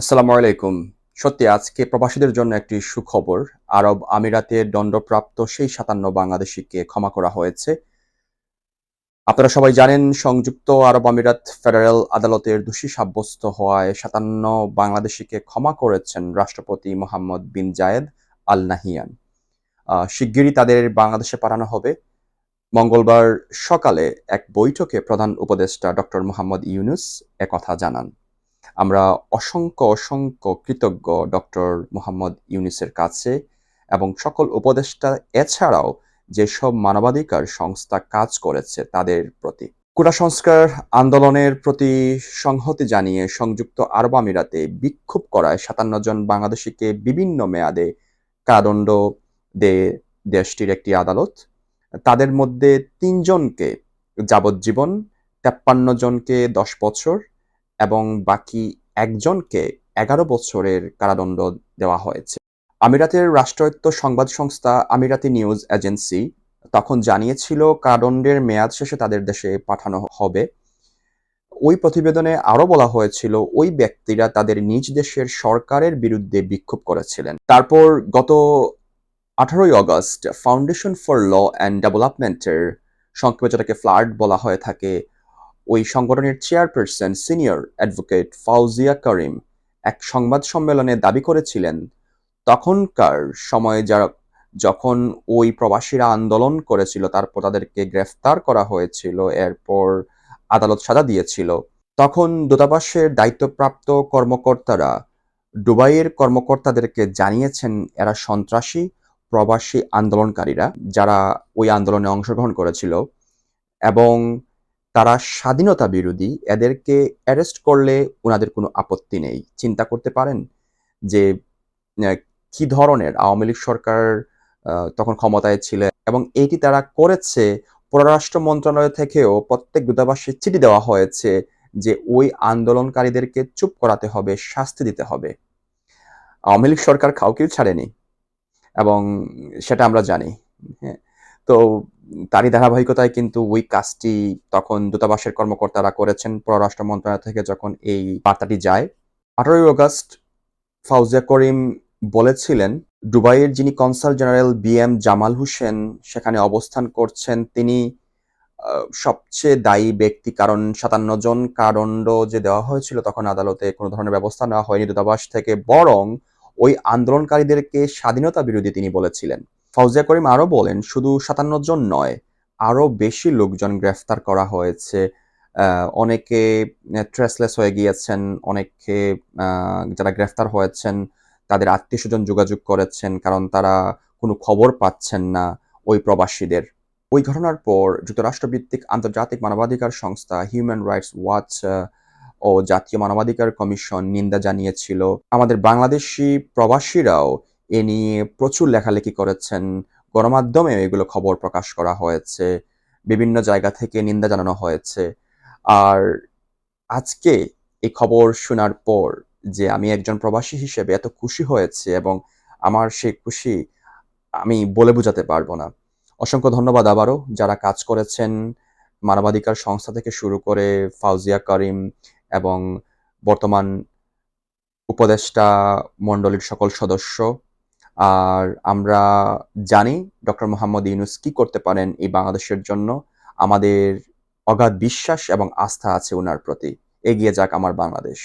আসসালামু আলাইকুম। সত্যি, আজকে প্রবাসীদের জন্য একটি সুখবর। আরব আমিরাতে দণ্ডপ্রাপ্ত সেই সাতান্ন বাংলাদেশিকে ক্ষমা করা হয়েছে। আপনারা সবাই জানেন, সংযুক্ত আরব আমিরাত ফেডারেল আদালতের দোষী সাব্যস্ত হওয়ায় সাতান্ন বাংলাদেশিকে ক্ষমা করেছেন রাষ্ট্রপতি মোহাম্মদ বিন জায়েদ আল নাহিয়ান শিগগিরই তাদের বাংলাদেশে পাঠানো হবে। মঙ্গলবার সকালে এক বৈঠকে প্রধান উপদেষ্টা ডক্টর মোহাম্মদ ইউনুস একথা জানান। আমরা অসংখ্য অসংখ্য কৃতজ্ঞ ডক্টর মোহাম্মদ ইউনিসের কাছে এবং সকল উপদেষ্টা এছাড়াও যেসব মানবাধিকার সংস্থা কাজ করেছে তাদের প্রতি। কোটা সংস্কার আন্দোলনের প্রতি সংহতি জানিয়ে সংযুক্ত আরব আমিরাতে বিক্ষোভ করায় সাতান্ন জন বাংলাদেশিকে বিভিন্ন মেয়াদে কারাদণ্ড দেয় দেশটির একটি আদালত। তাদের মধ্যে তিনজনকে যাবজ্জীবন, তেপ্পান্ন জনকে দশ বছর এবং বাকি একজনকে এগারো বছরের কারাদণ্ড দেওয়া হয়েছে। আমিরাতের রাষ্ট্রায়ত্ত সংবাদ সংস্থা আমিরাতি নিউজ এজেন্সি তখন জানিয়েছিল, কারাদণ্ডের মেয়াদ শেষে তাদের দেশে পাঠানো হবে। ওই প্রতিবেদনে আরও বলা হয়েছিল, ওই ব্যক্তিরা তাদের নিজ দেশের সরকারের বিরুদ্ধে বিক্ষোভ করেছিলেন। তারপর গত আঠারোই August foundation for law and ডেভেলপমেন্টের সংক্ষেপে যেটাকে ফ্লাড বলা হয়ে থাকে। ওই সংগঠনের chairperson senior advocate Fauzia Karim এক সংবাদ সম্মেলনে দাবি করেছিলেন, তখনকার সময়ে যারা, যখন ওই প্রবাসীরা আন্দোলন করেছিল, তারপর তাদেরকে গ্রেফতার করা হয়েছিল, এরপর আদালত সাজা দিয়েছিল, তখন দূতাবাসের দায়িত্বপ্রাপ্ত কর্মকর্তারা দুবাইয়ের কর্মকর্তাদেরকে জানিয়েছেন, এরা সন্ত্রাসী, প্রবাসী আন্দোলনকারীরা, যারা ওই আন্দোলনে অংশগ্রহণ করেছিল এবং তারা স্বাধীনতা বিরোধী, এদেরকে অ্যারেস্ট করলে ওনাদের কোনো আপত্তি নেই। চিন্তা করতে পারেন যে কি ধরনের আওয়ামী লীগ সরকার তখন ক্ষমতায় ছিল এবং এটি তারা করেছে। পররাষ্ট্র মন্ত্রণালয় থেকেও প্রত্যেক দূতাবাসে চিঠি দেওয়া হয়েছে যে, ওই আন্দোলনকারীদেরকে চুপ করাতে হবে, শাস্তি দিতে হবে। আওয়ামী লীগ সরকার কাউকেই ছাড়েনি এবং সেটা আমরা জানি হ্যাঁ। তো তারই ধারাবাহিকতায় কিন্তু ওই কাজটি তখন দূতাবাসের কর্মকর্তারা করেছেন। পররাষ্ট্র মন্ত্রণালয় থেকে যখন এই বার্তাটি যায়, আঠারোই আগস্ট ফাউজিয়া করিম বলেছিলেন, দুবাইয়ের যিনি consul general B M Jamal Hossain সেখানে অবস্থান করছেন, তিনি সবচেয়ে দায়ী ব্যক্তি কারণ সাতান্ন জন কারণ্ড যে দেওয়া হয়েছিল তখন আদালতে কোনো ধরনের ব্যবস্থা নেওয়া হয়নি দূতাবাস থেকে, বরং ওই আন্দোলনকারীদেরকে স্বাধীনতা বিরোধী তিনি বলেছিলেন। ফাউজিয়া করিম আরও বলেন, শুধু সাতান্ন জন নয় আরও বেশি লোকজন গ্রেফতার করা হয়েছে। অনেকে ট্রেসলেস হয়ে গিয়েছেন অনেকে যারা গ্রেফতার হয়েছেন, তাদের আত্মীয় স্বজন যোগাযোগ করেছেন, কারণ তারা কোনো খবর পাচ্ছেন না ওই প্রবাসীদের। ওই ঘটনার পর যুক্তরাষ্ট্রভিত্তিক আন্তর্জাতিক মানবাধিকার সংস্থা হিউম্যান রাইটস ওয়াচ ও জাতীয় মানবাধিকার কমিশন নিন্দা জানিয়েছিল, আমাদের বাংলাদেশি প্রবাসীরাও এ নিয়ে প্রচুর লেখালেখি করেছেন। গণমাধ্যমে এগুলো খবর প্রকাশ করা হয়েছে। বিভিন্ন জায়গা থেকে নিন্দা জানানো হয়েছে। আর আজকে এই খবর শোনার পর যে আমি একজন প্রবাসী হিসেবে এত খুশি হয়েছে এবং আমার সেই খুশি আমি বলে বোঝাতে পারব না। অসংখ্য ধন্যবাদ আবারও যারা কাজ করেছেন মানবাধিকার সংস্থা থেকে শুরু করে ফাউজিয়া করিম এবং বর্তমান উপদেষ্টা মণ্ডলীর সকল সদস্য। আর আমরা জানি ডক্টর মোহাম্মদ ইউনুস কি করতে পারেন এই বাংলাদেশের জন্য। আমাদের অগাধ বিশ্বাস এবং আস্থা আছে ওনার প্রতি। এগিয়ে যাক আমার বাংলাদেশ।